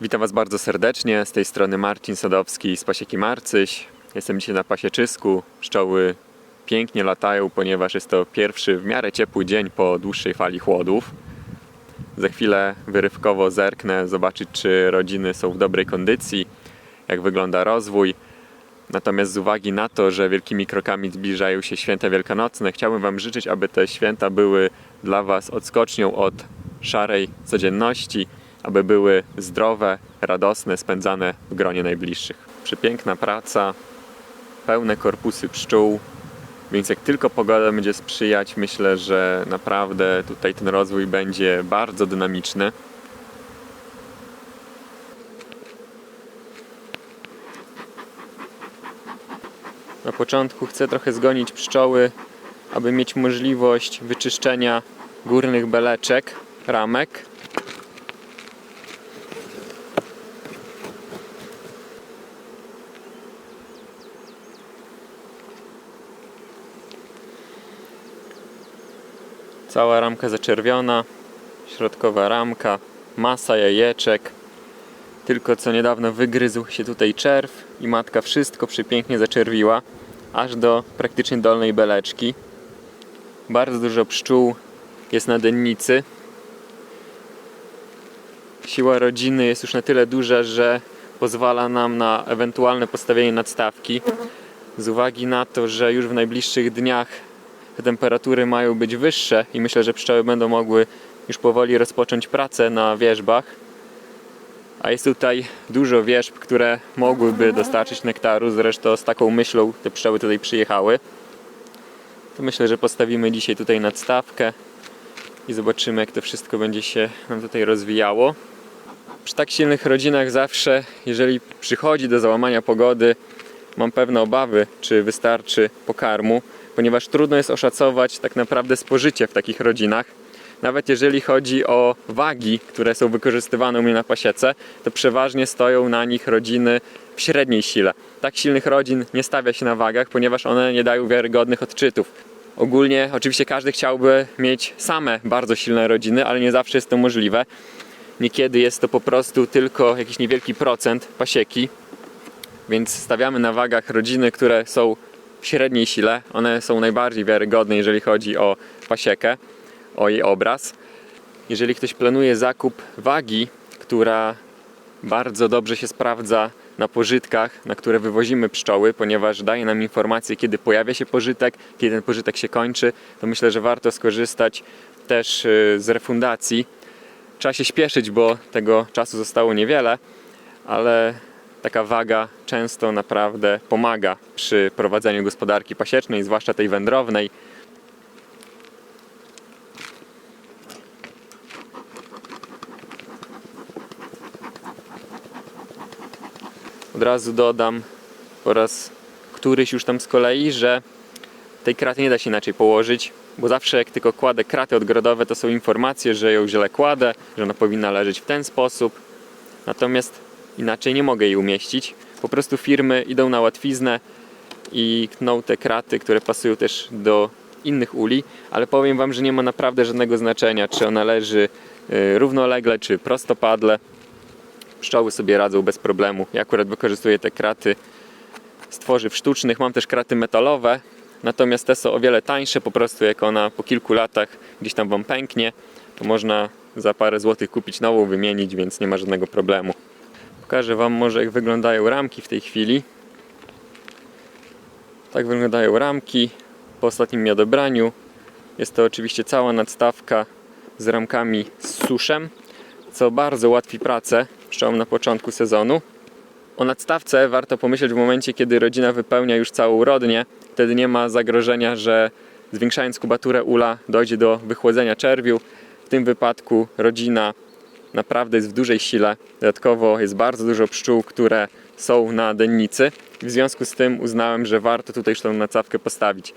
Witam Was bardzo serdecznie. Z tej strony Marcin Sadowski z Pasieki Marcyś. Jestem dzisiaj na pasieczysku. Pszczoły pięknie latają, ponieważ jest to pierwszy w miarę ciepły dzień po dłuższej fali chłodów. Za chwilę wyrywkowo zerknę, zobaczyć czy rodziny są w dobrej kondycji, jak wygląda rozwój. Natomiast z uwagi na to, że wielkimi krokami zbliżają się święta wielkanocne, chciałbym Wam życzyć, aby te święta były dla Was odskocznią od szarej codzienności, aby były zdrowe, radosne, spędzane w gronie najbliższych. Przepiękna praca, pełne korpusy pszczół, więc jak tylko pogoda będzie sprzyjać, myślę, że naprawdę tutaj ten rozwój będzie bardzo dynamiczny. Na początku chcę trochę zgonić pszczoły, aby mieć możliwość wyczyszczenia górnych beleczek, ramek. Cała ramka zaczerwiona, środkowa ramka, masa jajeczek. Tylko co niedawno wygryzł się tutaj czerw i matka wszystko przepięknie zaczerwiła, aż do praktycznie dolnej beleczki. Bardzo dużo pszczół jest na dennicy. Siła rodziny jest już na tyle duża, że pozwala nam na ewentualne postawienie nadstawki. Z uwagi na to, że już w najbliższych dniach te temperatury mają być wyższe i myślę, że pszczoły będą mogły już powoli rozpocząć pracę na wierzbach. A jest tutaj dużo wierzb, które mogłyby dostarczyć nektaru. Zresztą z taką myślą te pszczoły tutaj przyjechały. To myślę, że postawimy dzisiaj tutaj nadstawkę i zobaczymy, jak to wszystko będzie się nam tutaj rozwijało. Przy tak silnych rodzinach zawsze, jeżeli przychodzi do załamania pogody, mam pewne obawy, czy wystarczy pokarmu, ponieważ trudno jest oszacować tak naprawdę spożycie w takich rodzinach. Nawet jeżeli chodzi o wagi, które są wykorzystywane u mnie na pasiece, to przeważnie stoją na nich rodziny w średniej sile. Tak silnych rodzin nie stawia się na wagach, ponieważ one nie dają wiarygodnych odczytów. Ogólnie, oczywiście każdy chciałby mieć same bardzo silne rodziny, ale nie zawsze jest to możliwe. Niekiedy jest to po prostu tylko jakiś niewielki procent pasieki, więc stawiamy na wagach rodziny, które są w średniej sile. One są najbardziej wiarygodne, jeżeli chodzi o pasiekę, o jej obraz. Jeżeli ktoś planuje zakup wagi, która bardzo dobrze się sprawdza na pożytkach, na które wywozimy pszczoły, ponieważ daje nam informację, kiedy pojawia się pożytek, kiedy ten pożytek się kończy, to myślę, że warto skorzystać też y, z refundacji. Trzeba się śpieszyć, bo tego czasu zostało niewiele, ale taka waga często naprawdę pomaga przy prowadzeniu gospodarki pasiecznej, zwłaszcza tej wędrownej. Od razu dodam po raz któryś już tam z kolei, że tej kraty nie da się inaczej położyć, bo zawsze jak tylko kładę kraty odgrodowe, to są informacje, że ją źle kładę, że ona powinna leżeć w ten sposób. Natomiast inaczej nie mogę jej umieścić. Po prostu firmy idą na łatwiznę i kną te kraty, które pasują też do innych uli, ale powiem Wam, że nie ma naprawdę żadnego znaczenia, czy ona leży y, równolegle, czy prostopadle. Pszczoły sobie radzą bez problemu. Ja akurat wykorzystuję te kraty z tworzyw sztucznych. Mam też kraty metalowe, natomiast te są o wiele tańsze. Po prostu jak ona po kilku latach gdzieś tam Wam pęknie, to można za parę złotych kupić nową, wymienić, więc nie ma żadnego problemu. Pokażę Wam może jak wyglądają ramki w tej chwili. Tak wyglądają ramki po ostatnim mi odebraniu. Jest to oczywiście cała nadstawka z ramkami z suszem, co bardzo ułatwi pracę pszczołom na początku sezonu. O nadstawce warto pomyśleć w momencie, kiedy rodzina wypełnia już całą rodnię. Wtedy nie ma zagrożenia, że zwiększając kubaturę ula dojdzie do wychłodzenia czerwiu. W tym wypadku rodzina naprawdę jest w dużej sile. Dodatkowo jest bardzo dużo pszczół, które są na dennicy. W związku z tym uznałem, że warto tutaj tą nacawkę postawić.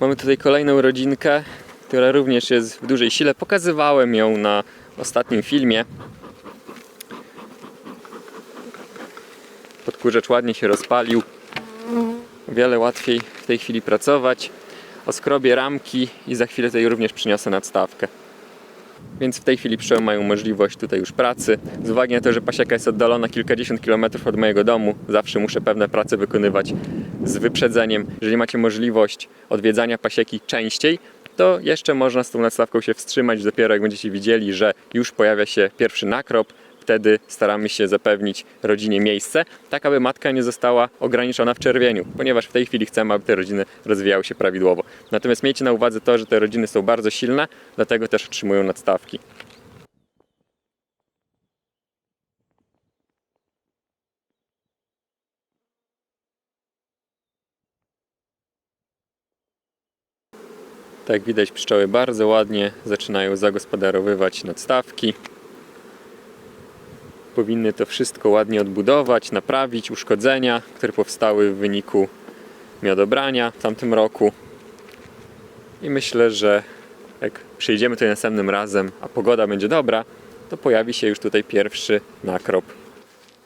Mamy tutaj kolejną rodzinkę, która również jest w dużej sile. Pokazywałem ją na ostatnim filmie. Podkurzacz ładnie się rozpalił. O wiele łatwiej w tej chwili pracować. Oskrobię ramki i za chwilę tutaj również przyniosę nadstawkę. Więc w tej chwili pszczoły mają możliwość tutaj już pracy. Z uwagi na to, że pasieka jest oddalona kilkadziesiąt kilometrów od mojego domu, zawsze muszę pewne prace wykonywać z wyprzedzeniem. Jeżeli macie możliwość odwiedzania pasieki częściej, to jeszcze można z tą nadstawką się wstrzymać. Dopiero jak będziecie widzieli, że już pojawia się pierwszy nakrop, wtedy staramy się zapewnić rodzinie miejsce, tak aby matka nie została ograniczona w czerwieniu, ponieważ w tej chwili chcemy, aby te rodziny rozwijały się prawidłowo. Natomiast miejcie na uwadze to, że te rodziny są bardzo silne, dlatego też otrzymują nadstawki. Tak jak widać, pszczoły bardzo ładnie zaczynają zagospodarowywać nadstawki. Powinny to wszystko ładnie odbudować, naprawić uszkodzenia, które powstały w wyniku miodobrania w tamtym roku. I myślę, że jak przyjdziemy tutaj następnym razem, a pogoda będzie dobra, to pojawi się już tutaj pierwszy nakrop.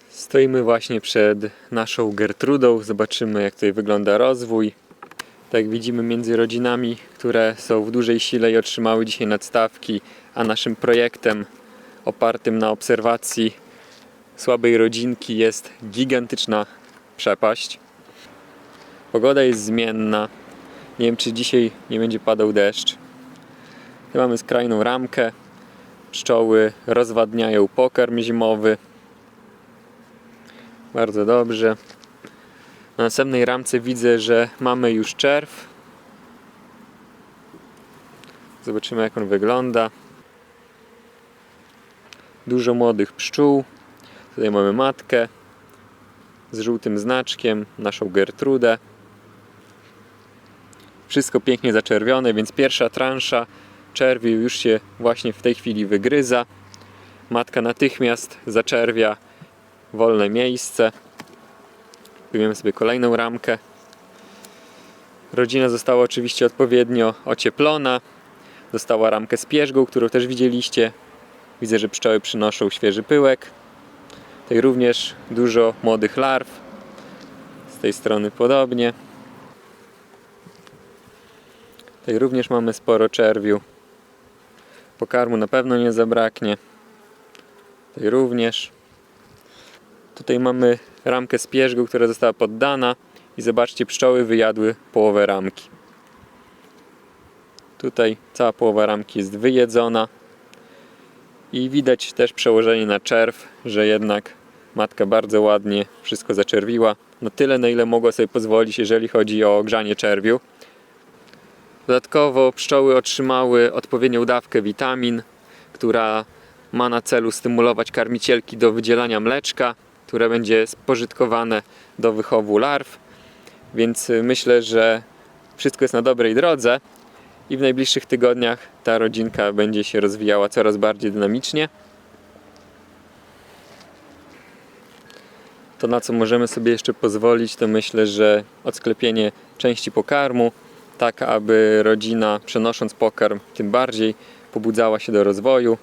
Stoimy właśnie przed naszą Gertrudą. Zobaczymy, jak tutaj wygląda rozwój. Tak widzimy między rodzinami, które są w dużej sile i otrzymały dzisiaj nadstawki, a naszym projektem opartym na obserwacji słabej rodzinki jest gigantyczna przepaść. Pogoda jest zmienna. Nie wiem, czy dzisiaj nie będzie padał deszcz. Tu mamy skrajną ramkę. Pszczoły rozwadniają pokarm zimowy. Bardzo dobrze. Na następnej ramce widzę, że mamy już czerw. Zobaczymy, jak on wygląda. Dużo młodych pszczół. Tutaj mamy matkę z żółtym znaczkiem, naszą Gertrudę. Wszystko pięknie zaczerwione, więc pierwsza transza czerwiu już się właśnie w tej chwili wygryza. Matka natychmiast zaczerwia wolne miejsce. Wyjmiemy sobie kolejną ramkę. Rodzina została oczywiście odpowiednio ocieplona. Dostała ramkę z pierzgą, którą też widzieliście. Widzę, że pszczoły przynoszą świeży pyłek. Tutaj również dużo młodych larw. Z tej strony podobnie. Tutaj również mamy sporo czerwiu. Pokarmu na pewno nie zabraknie. Tutaj również. Tutaj mamy ramkę z pierzgą, która została poddana i zobaczcie, pszczoły wyjadły połowę ramki. Tutaj cała połowa ramki jest wyjedzona i widać też przełożenie na czerw, że jednak matka bardzo ładnie wszystko zaczerwiła. No tyle, na ile mogła sobie pozwolić, jeżeli chodzi o grzanie czerwiu. Dodatkowo pszczoły otrzymały odpowiednią dawkę witamin, która ma na celu stymulować karmicielki do wydzielania mleczka, które będzie spożytkowane do wychowu larw. Więc y, myślę, że wszystko jest na dobrej drodze i w najbliższych tygodniach ta rodzinka będzie się rozwijała coraz bardziej dynamicznie. To na co możemy sobie jeszcze pozwolić, to myślę, że odsklepienie części pokarmu, tak aby rodzina przenosząc pokarm tym bardziej pobudzała się do rozwoju.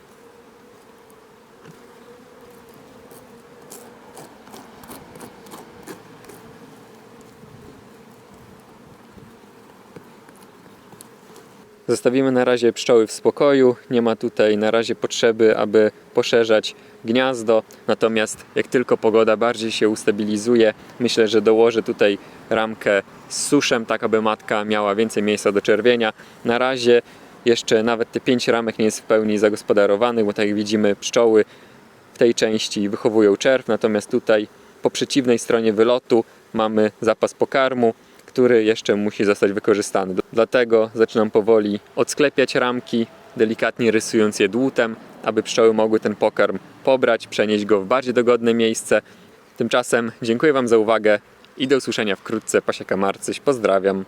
Zostawimy na razie pszczoły w spokoju. Nie ma tutaj na razie potrzeby, aby poszerzać gniazdo. Natomiast jak tylko pogoda bardziej się ustabilizuje, myślę, że dołożę tutaj ramkę z suszem, tak aby matka miała więcej miejsca do czerwienia. Na razie jeszcze nawet te pięć ramek nie jest w pełni zagospodarowanych, bo tak jak widzimy pszczoły w tej części wychowują czerw, natomiast tutaj po przeciwnej stronie wylotu mamy zapas pokarmu, który jeszcze musi zostać wykorzystany. Dlatego zaczynam powoli odsklepiać ramki, delikatnie rysując je dłutem, aby pszczoły mogły ten pokarm pobrać, przenieść go w bardziej dogodne miejsce. Tymczasem dziękuję Wam za uwagę i do usłyszenia wkrótce. Pasieka Marcyś, pozdrawiam.